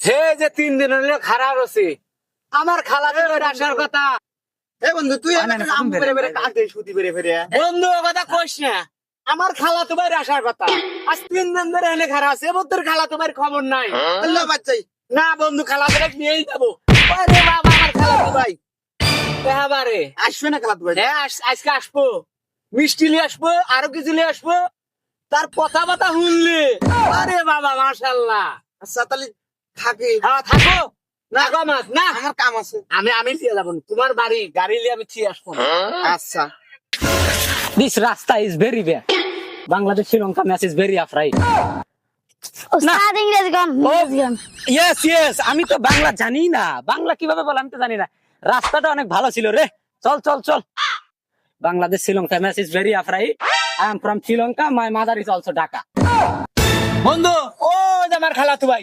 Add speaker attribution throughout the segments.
Speaker 1: হে যে তিন দিন হলে খারাপ আছে আমার খালা আসার কথা।
Speaker 2: এ বন্ধু তুই সুতি বেরে বেরে
Speaker 1: বন্ধু কথা কইস না। আমার খালা তো বাইরে আসার কথা। আজ তিন দিন ধরে এনে খারাপ আছে। এবার তোর খালা তোমার খবর নাই।
Speaker 2: বাচ্চাই
Speaker 1: না বন্ধু খালা ধরে নিয়েই যাব। আরে বাবা আমার খালা তো ভাই
Speaker 2: আসবে না খেলা তুই
Speaker 1: হ্যাঁ আজকে আসব। মিষ্টি নিয়ে আসব আরও কিছু নিয়ে আসব। তার কথা বাতা শুনলে। আরে বাবা মাশাল্লাহ
Speaker 2: আচ্ছা তাহলে থাকে।
Speaker 1: হ্যাঁ থাকো। না গো মাছ না।
Speaker 2: আমার কাম আছে।
Speaker 1: আমি আমি দিয়ে যাব তোমার বাড়ি গাড়ি নিয়ে আমি চিয়ে আসব না।
Speaker 2: আচ্ছা।
Speaker 3: Bad. Bangladesh Sri Lanka match is very
Speaker 4: ওস্তাদ ইংরেজি গান
Speaker 3: Yes, yes. আমি তো বাংলা জানি না। বাংলা কীভাবে বলে আমি তো জানি না। রাস্তাটা অনেক ভালো ছিল রে। চল চল চল। Bangladesh Sri Lanka match is very afraid I am from Sri Lanka my mother is also Dhaka
Speaker 1: বন্ধু ও যে আমার খালা তো ভাই।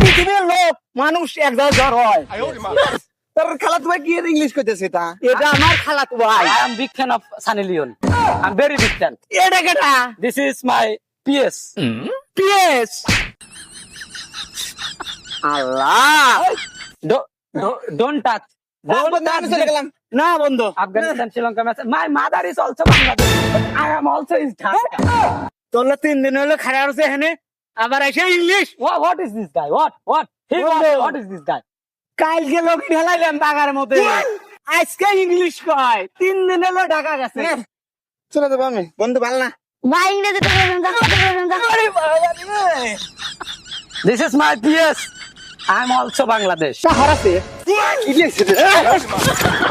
Speaker 1: পৃথিবীর লোক মানুষ এক জ্বর হয়
Speaker 2: তোর খেলা তুমি কি ইংলিশ কইতেছে তা
Speaker 1: এটা আমার ভাই
Speaker 3: I am big fan of Sunny Leon. I'm very big fan.
Speaker 1: এটা কেটা
Speaker 3: This is my PS.
Speaker 1: PS Allah
Speaker 3: this.
Speaker 2: গেলাম
Speaker 1: না বন্ধু
Speaker 3: match. My mother is also Bangladesh, but I am also in Dhaka.
Speaker 1: তোর তিন দিন হলো খারাপ এখানে আবার এসে English
Speaker 3: guy? What? What? He what,
Speaker 1: Bro.
Speaker 3: what is this guy?
Speaker 1: কালকে লোক ঢেলাইলাম বাগার মধ্যে। আজকে ইংলিশ কয়। তিন দিন হলো ঢাকা গেছে।
Speaker 2: চলে যাব আমি। বন্ধু ভালো না।
Speaker 4: ভাই ইংরেজি তো বলবেন দেখো তো বলবেন দেখো
Speaker 1: আরে বাবা রে।